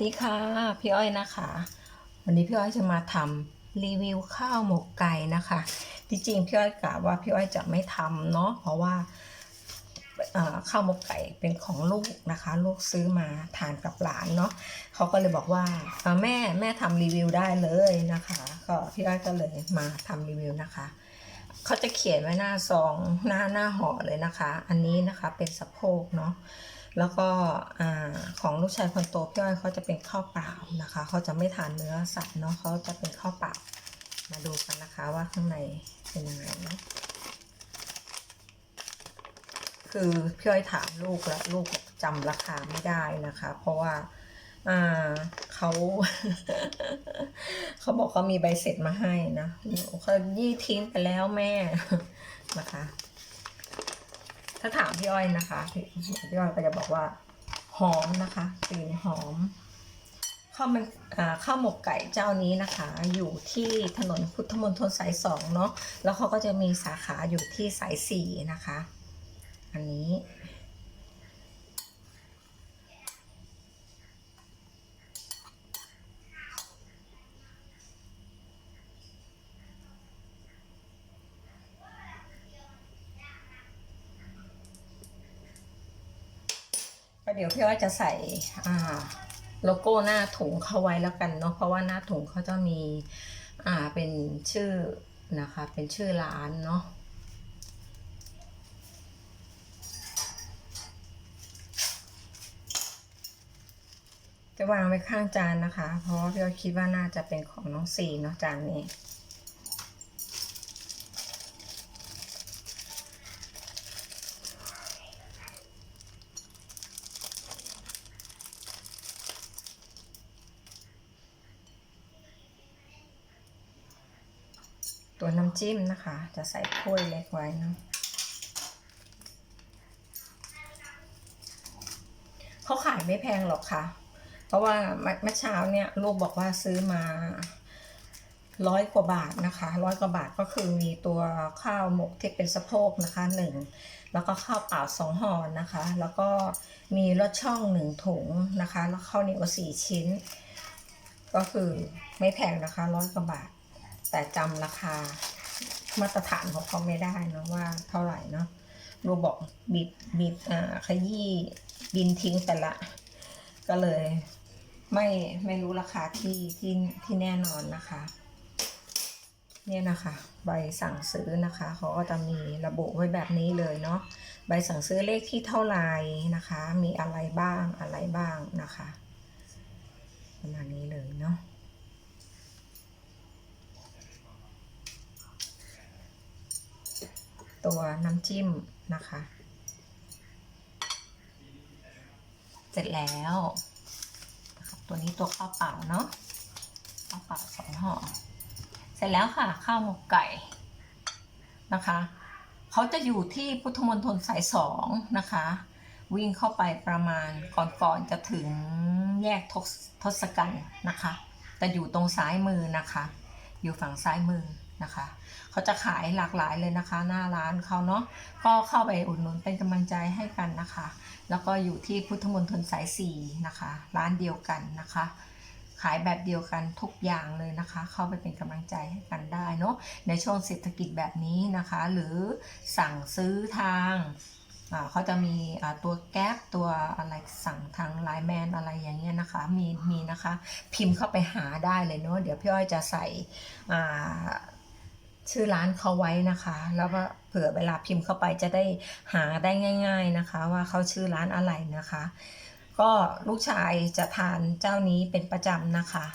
ดีค่ะ พี่อ้อยนะคะ วันนี้พี่อ้อยจะมาทำรีวิวข้าวหมกไก่นะคะที่จริงพี่อ้อยกะว่าพี่อ้อยจะไม่ทำเนาะเพราะว่าข้าวหมกไก่เป็นของลูกนะคะ ลูกซื้อมาทานกับหลานเนาะเขาก็เลยบอกว่าเอ่อแม่แม่ทำรีวิวได้เลยนะคะ ก็พี่อ้อยก็เลยมาทำรีวิวนะคะเขาจะเขียนไว้หน้าซองหน้าหน้าห่อเลยนะคะ อันนี้นะคะเป็นสะโพกเนาะ แล้วก็อของลูกชายคนโตพี่อ้อยเขาจะเป็นข้าวเปล่านะคะเขาจะไม่ทานเนื้อสัตว์เนาะเขาจะเป็นข้าวเปล่ามาดูกันนะคะว่าข้างในเป็นยังไงเนาะคือพี่อ้อยถามลูกแล้วลูกจำราคาไม่ได้นะคะ เพราะว่าเขาเขาบอกเขามีใบเสร็จมาให้นะเขายี่ทิ้งไปแล้วแม่นะคะ ถ้าถามพี่อ้อยนะคะพี่พี่อ้อยก็จะบอกว่า หอมนะคะกลิ่นหอมข้าวมันข้าวหมกไก่เจ้านี้นะคะ อยู่ที่ถนนพุทธมณฑลสายสองเนาะแล้วเขาก็จะมีสาขาอยู่ที่สายสี่นะคะ อันนี้ เดี๋ยวพี่อ้อยจะใส่โลโก้หน้าถุงเข้าไว้แล้วกันเนาะเพราะว่าหน้าถุงเขาจะมีอ่าเป็นชื่อนะคะเป็นชื่อร้านเนาะจะวางไว้ข้างจานนะคะ เพราะว่าพี่คิดว่าน่าจะเป็นของน้องสีเนาะจานนี้ ตัวน้ำจิ้มนะคะ จะใส่ถ้วยเล็กไว้นะเขาขายไม่แพงหรอกค่ะ เพราะว่าเมื่อเช้าเนี่ยลูกบอกว่าซื้อมาร้อยกว่าบาทนะคะร้อยกว่าบาทก็คือมีตัวข้าวหมกที่เป็นสะโพกนะคะหนึ่งแล้วก็ข้าวเปล่าสองห่อนะคะ แล้วก็มีรสช่องหนึ่งถุงนะคะ แล้วข้าวเหนียวสี่ชิ้น ก็คือไม่แพงนะคะร้อยกว่าบาท แต่จำราคามาตรฐานของเขาไม่ได้นะว่าเท่าไหร่เนาะลูบอกบิดบิดอ่าขยี้บินทิ้งไปละ ก็เลยไม่ไม่รู้ราคาที่ที่ที่แน่นอนนะคะ เนี่ยนะคะ ใบสั่งซื้อนะคะเขาก็จะมีระบุไว้แบบนี้เลยเนาะใบสั่งซื้อเลขที่เท่าไหร่นะคะ มีอะไรบ้างอะไรบ้างนะคะ ประมาณนี้เลยเนาะ ตัวน้ำจิ้มนะคะ เสร็จแล้วตัวนี้ตัวข้าวเปล่าเนาะข้าวเปล่าสองห่อเสร็จแล้วค่ะข้าวหมกไก่นะคะเขาจะอยู่ที่พุทธมณฑลสายสองนะคะ วิ่งเข้าไปประมาณก่อนๆจะถึงแยกทศทศกัณฐ์นะคะ แต่อยู่ตรงซ้ายมือนะคะ อยู่ฝั่งซ้ายมือ นะคะเขาจะขายหลากหลายเลยนะคะ หน้าร้านเขาเนาะก็เข้าไปอุดหนุนเป็นกำลังใจให้กันนะคะ แล้วก็อยู่ที่พุทธมณฑลสายสี่นะคะ ร้านเดียวกันนะคะ ขายแบบเดียวกันทุกอย่างเลยนะคะ เข้าไปเป็นกำลังใจให้กันได้เนาะในช่วงเศรษฐกิจแบบนี้นะคะ หรือสั่งซื้อทางเขาจะมีตัวแก๊ปตัวอะไรสั่งทางไลน์แมนอะไรอย่างเงี้ยนะคะมีมีนะคะ พิมพ์เข้าไปหาได้เลยเนาะเดี๋ยวพี่อ้อยจะใส่ ชื่อร้านเขาไว้นะคะ แล้วก็เผื่อเวลาพิมพ์เข้าไปจะได้หาได้ง่าย ๆนะคะ ว่าเขาชื่อร้านอะไรนะคะ ก็ลูกชายจะทานเจ้านี้เป็นประจำนะคะ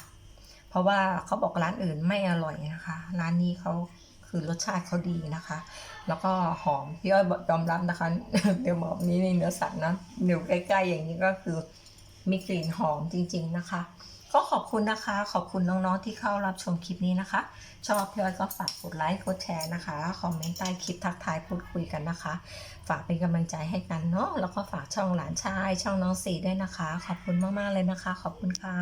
เพราะว่าเขาบอกร้านอื่นไม่อร่อยนะคะ ร้านนี้เขาคือรสชาติเขาดีนะคะ แล้วก็หอมพี่อ้อยยอมรับนะคะ เดี๋ยวบอกนี้ในเนื้อสัตว์นะเดี๋ยวใกล้ๆอย่างนี้ก็คือมีกลิ่นหอมจริง ๆนะคะ ก็ขอบคุณนะคะ ขอบคุณน้องๆที่เข้ารับชมคลิปนี้นะคะ ชอบพี่อ้อยก็ฝากกดไลค์กดแชร์นะคะ คอมเมนต์ใต้คลิปทักทายพูดคุยกันนะคะ ฝากเป็นกำลังใจให้กันเนาะแล้วก็ฝากช่องหลานชาย ช่องน้องสีด้วยนะคะ ขอบคุณมากๆเลยนะคะ ขอบคุณค่ะ